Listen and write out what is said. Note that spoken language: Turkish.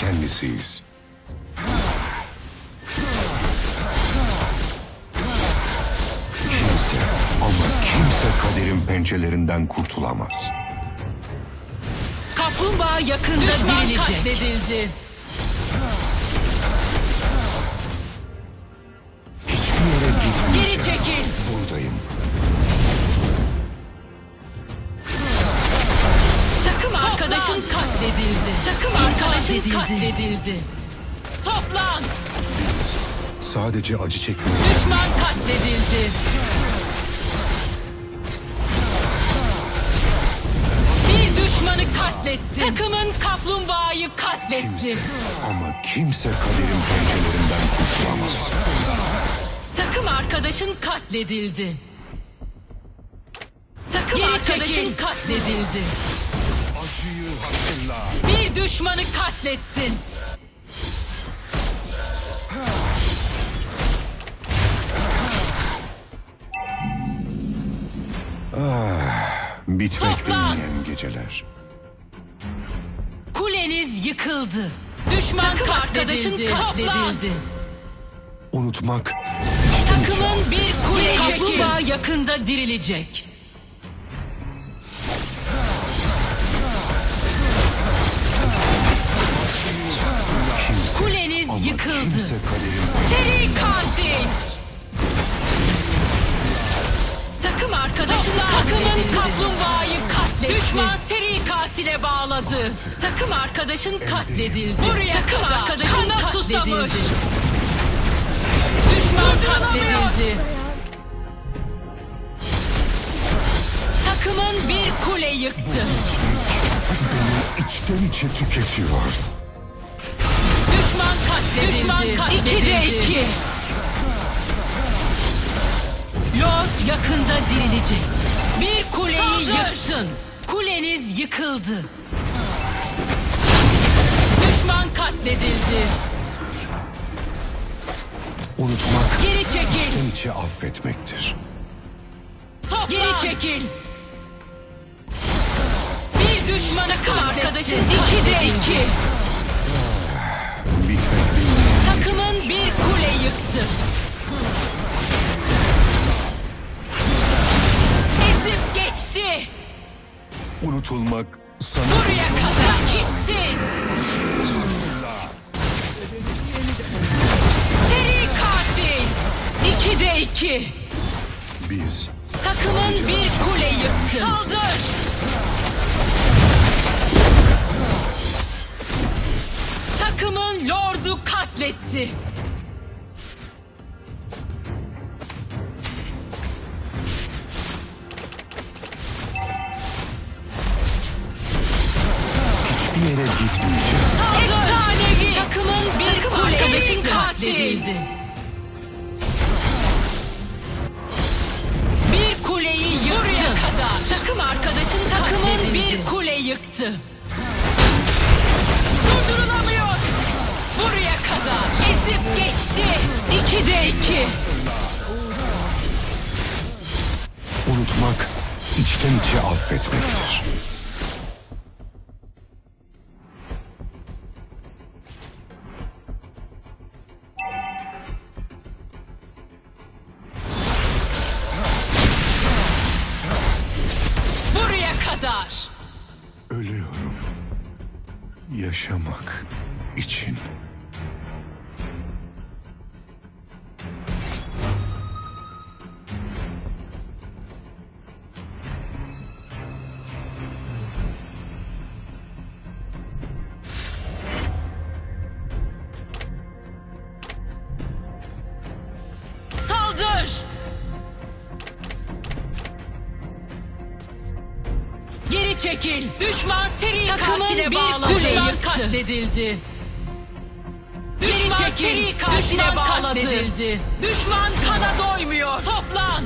kendisiyiz. Kimse ama kimse kaderin pençelerinden kurtulamaz. Kaplumbağa yakında Düşman dirilecek. katledildi. Arkadaşın katledildi. Takım arkadaşın katledildi. Toplan. Sadece acı çekmiyorum. Düşman katledildi. Bir düşmanı katletti. Takımın kaplumbağayı katletti. Ama kimse kaderin pençelerinden kurtulamaz. Takım arkadaşın katledildi. Takım Geri arkadaşın çekil. katledildi. Düşmanı katlettin. Bitmek Toplan. bilmeyen geceler. Kuleniz yıkıldı. Düşman Takım arkadaşın katledildi. katledildi. Unutmak Takımın bir kule kaplumbağa yakında dirilecek. Yıkıldı. Seri katil. Takım arkadaşın Takımın kaplumbağayı katletti. Düşman seri katile bağladı. Takım arkadaşın katledildi. Buraya Takım kadar. arkadaşın Kana katledildi. susamış. Düşman katledildi. Takımın bir kule yıktı. içten içe tüketiyor. Düşman katledildi. Düşman katledildi. İkide iki. Lord yakında dirilecek. Bir kuleyi Saldır. yıktın. Kuleniz yıkıldı. Düşman katledildi. Unutmak Geri çekil. içe affetmektir. Toplan. Geri çekil. Bir düşmanı katletti. arkadaşın İkide katledildi. iki. Bir kule yıktı. Ezip geçti. unutulmak sana Buraya kadar. Kimsiz. Seri katil. İkide iki. biz Takımın bir kule yıktı. Saldır. Takımın lordu katletti. bir yere gitmeyeceğim. Efsanevi. Takımın bir Takım arkadaşın katledildi. Bir kuleyi yıktı. Buraya kadar. Takım arkadaşın takımın bir kule yıktı. Unutmak içten içe affetmektir. Buraya kadar. Ölüyorum. Yaşamak için. Geri çekil. Düşman seri Takımın katile bir bağladı. kule Düşman yıktı. katledildi. Geri Düşman çekil. seri katile Düşman bağladı. katledildi. Düşman kana doymuyor. Toplan.